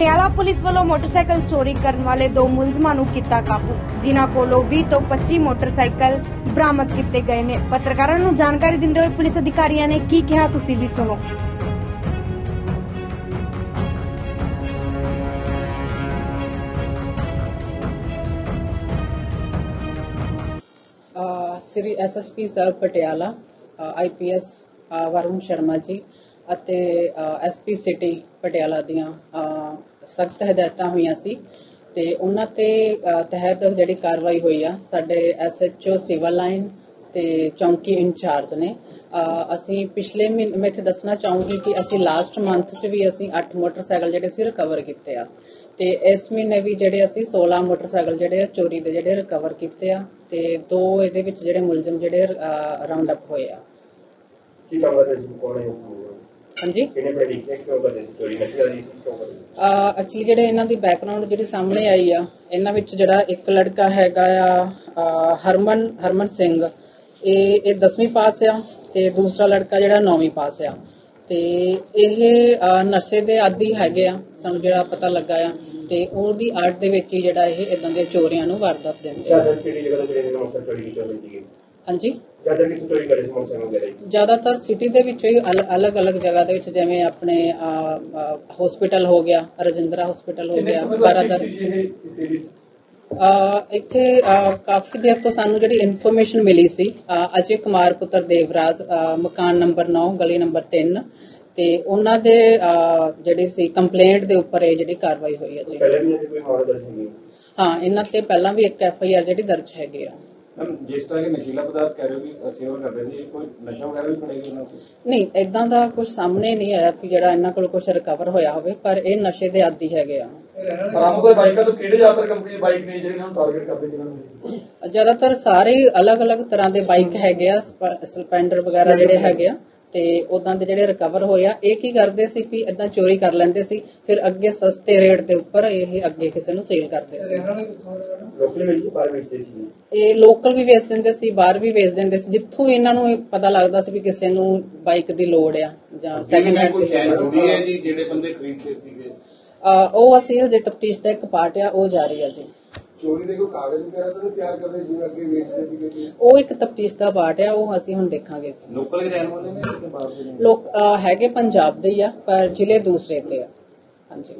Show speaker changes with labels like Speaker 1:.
Speaker 1: Patiala police ਵੱਲੋਂ motorcycle ਚੋਰੀ ਕਰਨ ਵਾਲੇ ਦੋ ਮੁਲਜ਼ਮਾਂ ਨੂੰ ਕੀਤਾ ਕਾਬੂ। ਜਿਨ੍ਹਾਂ ਕੋਲੋਂ 20 ਤੋਂ 25 ਮੋਟਰਸਾਈਕਲ ਬਰਾਮਦ ਕੀਤੇ ਗਏ ਨੇ। ਪੱਤਰਕਾਰਾਂ ਨੂੰ ਜਾਣਕਾਰੀ ਦਿੰਦੇ ਹੋਏ ਪੁਲਿਸ ਅਧਿਕਾਰੀਆਂ ਨੇ ਕੀ ਕਿਹਾ, ਤੁਸੀਂ ਵੀ ਸੁਣੋ।
Speaker 2: Sri SSP sir Patiala IPS Varun Sharma ji ਅਤੇ ਐਸਪੀ ਸਿਟੀ ਪਟਿਆਲਾ ਦੀਆਂ ਸਖਤ ਹਦਾਇਤਾਂ ਹੋਈਆਂ ਸੀ ਤੇ ਉਹਨਾਂ ਤੇ ਤਹਿਤ ਜਿਹੜੀ ਕਾਰਵਾਈ ਹੋਈ ਆ, ਸਾਡੇ ਐਸਐਚਓ ਸਿਵਲ ਲਾਈਨ ਤੇ ਚੌਂਕੀ ਇੰਚਾਰਜ ਨੇ। ਅਸੀਂ ਪਿਛਲੇ ਮਹੀਨੇ, ਮੈਂ ਇੱਥੇ ਦੱਸਣਾ ਚਾਹੂੰਗੀ ਕਿ ਅਸੀਂ ਲਾਸਟ ਮੰਥ 'ਚ ਵੀ ਅਸੀਂ 8 ਮੋਟਰਸਾਈਕਲ ਜਿਹੜੇ ਸੀ ਰਿਕਵਰ ਕੀਤੇ ਆ। ਤੇ ਇਸ ਮਹੀਨੇ ਵੀ ਜਿਹੜੇ ਅਸੀਂ 16 ਮੋਟਰਸਾਈਕਲ ਜਿਹੜੇ ਚੋਰੀ ਦੇ ਜਿਹੜੇ ਰਿਕਵਰ ਕੀਤੇ ਆ ਤੇ ਦੋ ਇਹਦੇ ਵਿੱਚ ਜਿਹੜੇ ਮੁਲਜ਼ਮ ਜਿਹੜੇ ਰਾਉਂਡ ਅਪ ਹੋਏ ਆ।
Speaker 3: ਕੀ ਕੰਮ ਕਰਦੇ
Speaker 2: ਹਾਂਜੀ? ਐਕਚੁਅਲੀ ਜਿਹੜੇ ਇਹਨਾਂ ਦੀ ਬੈਕਗ੍ਰਾਉਂਡ ਜਿਹੜੀ ਸਾਹਮਣੇ ਆਈ ਆ ਇਹਨਾਂ ਵਿੱਚ ਜਿਹੜਾ ਇੱਕ ਲੜਕਾ ਹੈਗਾ ਆ ਹਰਮਨ ਹਰਮਨ ਸਿੰਘ। ਇਹ ਇਹ 10ਵੀਂ ਪਾਸ ਆ ਤੇ ਦੂਸਰਾ ਲੜਕਾ ਜਿਹੜਾ 9ਵੀਂ ਪਾਸ ਆ। ਤੇ ਇਹ ਨਸ਼ੇ ਦੇ ਆਦੀ ਹੈਗੇ ਆ ਸਾਨੂੰ ਜਿਹੜਾ ਪਤਾ ਲੱਗਾ ਆ। ਤੇ ਉਹਦੀ ਆਰਟ ਦੇ ਵਿੱਚ ਹੀ ਜਿਹੜਾ ਇਹ ਇਦਾਂ ਦੇ ਚੋਰੀਆਂ ਨੂੰ ਵਾਰਦਾਤ ਦਿੰਦੇ ਆ ਹਾਂਜੀ।
Speaker 3: ਜ਼ਿਆਦਾ ਵਗੈਰਾ?
Speaker 2: ਜ਼ਿਆਦਾਤਰ ਸਿਟੀ ਦੇ ਵਿੱਚ ਹੀ ਅਲੱਗ-ਅਲੱਗ ਜਗ੍ਹਾ ਦੇ ਵਿੱਚ ਜਿਵੇਂ ਆਪਣੇ ਹਸਪੀਟਲ ਹੋ ਗਿਆ ਰਜਿੰਦਰਾ ਹਸਪੀਟਲ ਹੋ ਗਿਆ ਬਾਰਾਦਰ। ਇੱਥੇ ਕਾਫੀ ਦੇਰ ਤੋਂ ਸਾਨੂੰ ਜਿਹੜੀ ਇਨਫੋਰਮੇਸ਼ਨ ਮਿਲੀ ਸੀ ਅਜੇ ਕੁਮਾਰ ਪੁੱਤਰ ਦੇਵਰਾਜ ਮਕਾਨ ਨੰਬਰ 9 ਗਲੀ ਨੰਬਰ 3 ਤੇ ਉਹਨਾਂ ਦੇ ਜਿਹੜੀ ਸੀ ਕੰਪਲੇਂਟ ਦੇ ਉੱਪਰ ਇਹ ਜਿਹੜੀ ਕਾਰਵਾਈ ਹੋਈ ਹੈ ਜੀ।
Speaker 3: ਪਹਿਲਾਂ ਵੀ ਇਹਦੀ ਕੋਈ ਮਾਮਲਾ ਦਰਜ ਨਹੀਂ
Speaker 2: ਹਾਂ ਇਹਨਾਂ ਤੇ ਪਹਿਲਾਂ ਵੀ ਇੱਕ ਐਫ ਆਈ ਆਰ ਜਿਹੜੀ ਦਰਜ ਹੈਗੀ ਆ।
Speaker 4: ਜਿਸ ਤਰ੍ਹਾਂ ਕਿ ਨਸ਼ੀਲਾ ਪਦਾਰਥ ਕਹਿ ਰਹੇ ਹੋ ਕਿ ਸੇਵਨ ਕਰਦੇ ਸੀ ਕੋਈ ਨਸ਼ਾ ਵਗੈਰਾ ਵੀ ਫੜੇਗਾ ਉਹਨਾਂ ਤੋਂ
Speaker 2: ਨਹੀਂ ਇਦਾਂ ਦਾ ਕੁਝ ਸਾਹਮਣੇ ਨਹੀਂ ਆਇਆ ਕਿ ਜਿਹੜਾ ਇਹਨਾਂ ਕੋਲ ਕੁਝ ਰਿਕਵਰ ਹੋਇਆ ਹੋਵੇ ਪਰ ਇਹ ਨਸ਼ੇ ਦੇ ਆਦੀ ਹੈਗੇ ਆ।
Speaker 5: ਬਰਾਮਦ ਹੋਏ ਬਾਈਕਾਂ ਤੋਂ ਕਿਹੜੇ ਜ਼ਿਆਦਾਤਰ ਕੰਪਨੀ ਦੇ ਬਾਈਕ ਨੇ ਜਿਹੜੇ ਇਹਨਾਂ ਨੂੰ ਟਾਰਗੇਟ ਕਰਦੇ ਜਿਨ੍ਹਾਂ ਨੂੰ?
Speaker 2: ਜ਼ਿਆਦਾਤਰ ਸਾਰੇ ਅਲੱਗ-ਅਲੱਗ ਤਰ੍ਹਾਂ ਦੇ ਬਾਈਕ ਹੈਗੇ ਆ ਸਪ- ਸਪਲੈਂਡਰ ਵਗੈਰਾ ਜਿਹੜੇ ਹੈਗੇ ਆ। ਤੇ ਉਦਾਂ ਦੇ ਜਿਹੜੇ ਰਿਕਵਰ ਹੋਏ ਆ ਇਹ ਕੀ ਕਰਦੇ ਸੀ ਵੀ ਇਦਾਂ ਚੋਰੀ ਕਰ ਲੈਂਦੇ ਸੀ ਫਿਰ ਅੱਗੇ ਸਸਤੇ ਰੇਟ ਦੇ ਉੱਪਰ ਇਹ ਅੱਗੇ ਕਿਸੇ ਨੂੰ ਸੇਲ ਕਰਦੇ ਸੀ।
Speaker 3: ਲੋਕਲ ਬਾਹਰ ਵੇਚਦੇ ਸੀ।
Speaker 2: ਇਹ ਲੋਕਲ ਵੀ ਵੇਚ ਦਿੰਦੇ ਸੀ ਬਾਹਰ ਵੀ ਵੇਚ ਦਿੰਦੇ ਸੀ ਜਿੱਥੋਂ ਵੀ ਇਹਨਾਂ ਨੂੰ ਪਤਾ ਲੱਗਦਾ ਸੀ ਵੀ ਕਿਸੇ ਨੂੰ ਬਾਈਕ ਦੀ ਲੋੜ ਆ ਜਾਂ ਸੈਕਿੰਡ ਹੈਂਡ
Speaker 4: ਕੋਈ
Speaker 2: ਦੀ
Speaker 4: ਚੈਨ
Speaker 2: ਲੋੜ
Speaker 4: ਹੁੰਦੀ ਹੈ ਜੀ ਜਿਹੜੇ ਬੰਦੇ ਖਰੀਦਦੇ ਸੀਗੇ।
Speaker 2: ਆ ਉਹ ਅਸੀਂ ਜੇ ਤਫਤੀਸ਼ ਦਾ ਇੱਕ ਪਾਰਟ ਆ ਉਹ ਜਾਰੀ ਆ ਜੀ।
Speaker 6: ਚੋਰੀ ਦੇ ਕੋਈ ਕਾਗਜ਼ ਵਗੈਰਾ ਤਾਂ ਨਹੀਂ ਤਿਆਰ ਕਰਦੇ ਜਿਵੇਂ ਅੱਗੇ ਵੇਚਦੇ ਸੀਗੇ ਜੀ
Speaker 2: ਉਹ ਇੱਕ ਤਫਤੀਸ਼ ਦਾ ਪਾਰਟ ਆ ਉਹ ਅਸੀਂ ਹੁਣ ਦੇਖਾਂਗੇ।
Speaker 4: ਲੋਕਲ ਹੀ ਰਹਿਣ ਵਾਲੇ ਨੇ ਕਿ ਬਾਹਰ ਦੇ ਨੇ
Speaker 2: ਲੋਕ ਅਹ ਹੈਗੇ ਪੰਜਾਬ ਦੇ ਹੀ ਆ ਪਰ ਜ਼ਿਲ੍ਹੇ ਦੂਸਰੇ ਤੇ ਆ। ਹਾਂਜੀ।